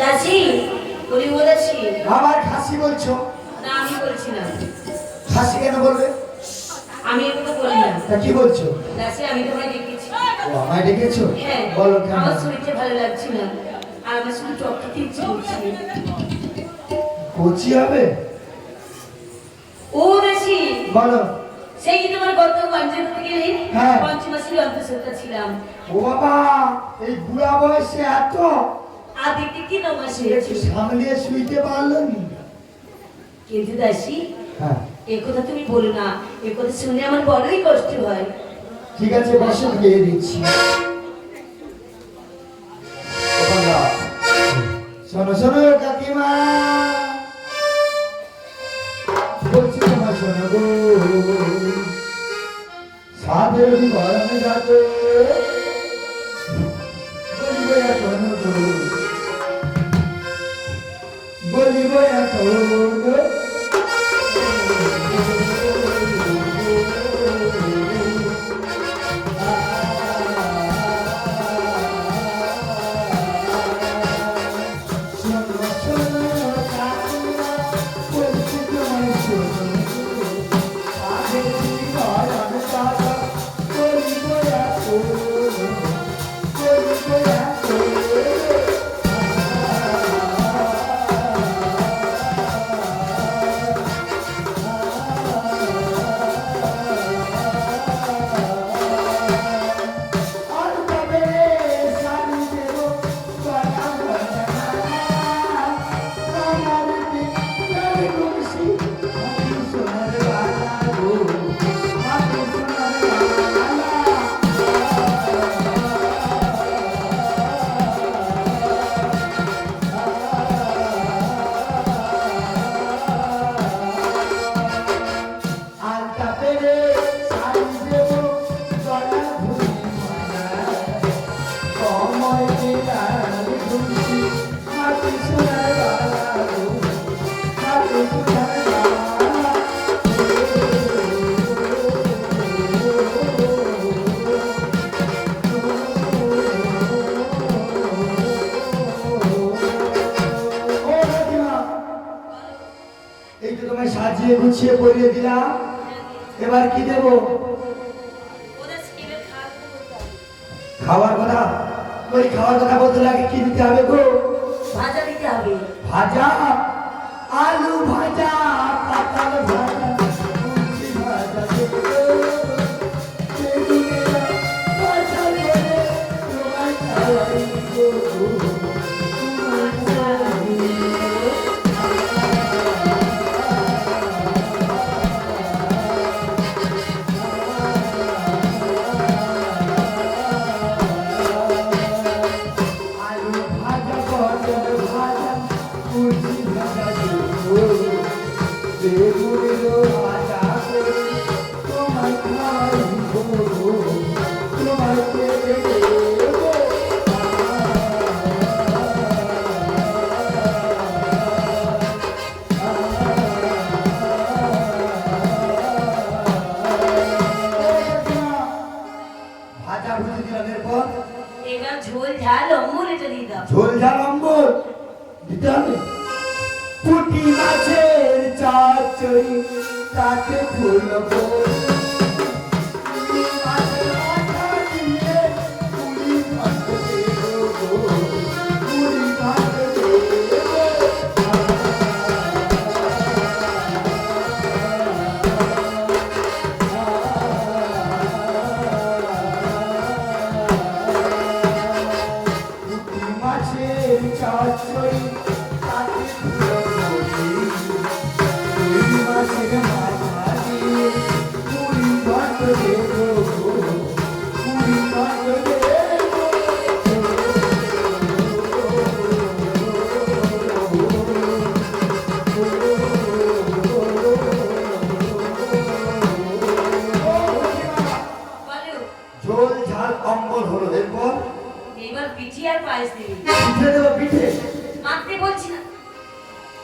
দাসি বলি ও দাসি। আবার খাসি বলছো? না আমি বলছি না। খাসি কেন বলবে? আমি এগুলো বলি না। তা কি বলছো? দাসি আমি তোমায় ডেকেছি। ও আমায় ডেকেছো? হ্যাঁ বলো কেন? আমার শরীরটা ভালো লাগছে না। আর আমার শুধু খেতে ইচ্ছে করছে। কচি হবে? ও দাসি। বলো। সেই যে তোমার গত পঞ্চায়েত থেকে হ্যাঁ। পঞ্চমাসের অন্তঃসত্ত্বা ছিলাম। ও বাবা এই বুড়া বয়সে এত দেখতে কি একটু হয়েছে সামলিয়ে শুইতে পারল নি? কিন্তু দাসি হ্যাঁ। এ কথা তুমি বলো না এ কথা শুনে আমার বড়ই কষ্ট হয়। ঠিক আছে বসে দিয়ে দিচ্ছি। শোনো শোনো কাকিমা। বলছি তোমার শোনো গো সাধের গরমে যাবে। সাজিয়ে গুছিয়ে পরিয়ে দিলাম। এবার কি দেবো? খাওয়ার কথা? ওই খাওয়ার কথা বলতে লাগে কি দিতে হবে গো? ভাজা দিতে হবে। ভাজা? আলু ভাজা। ঝোল ঝাল অম্বল এটা দিয়ে দাও। ঝোল ঝাল অম্বল। দিতে হবে? পুঁটি মাছের চচ্চড়ি তাতে ফুল মাছের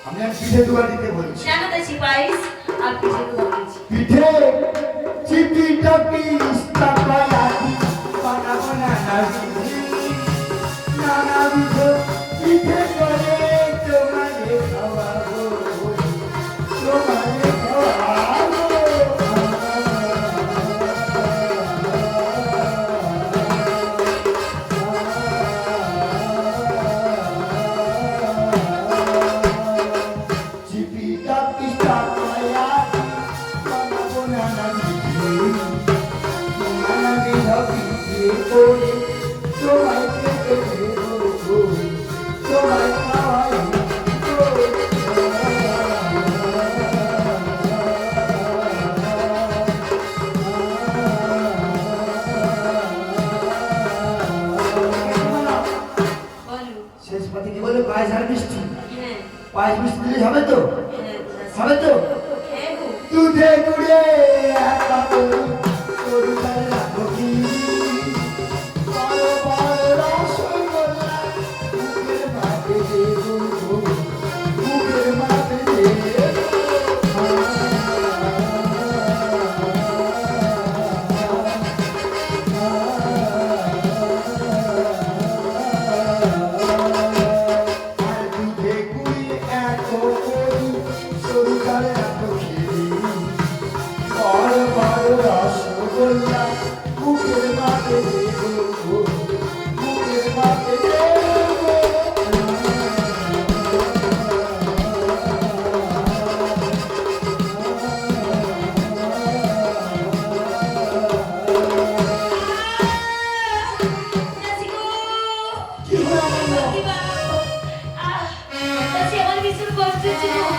আমি আর পিঠে দুবার দিতে বলছি। কেন দেছি পায়েস আর পিঠে তো বলছি পিঠে? Cipitaki istaka lagi Panamana nabi. হ্যাঁ বিশ হবে তো? আমার মা?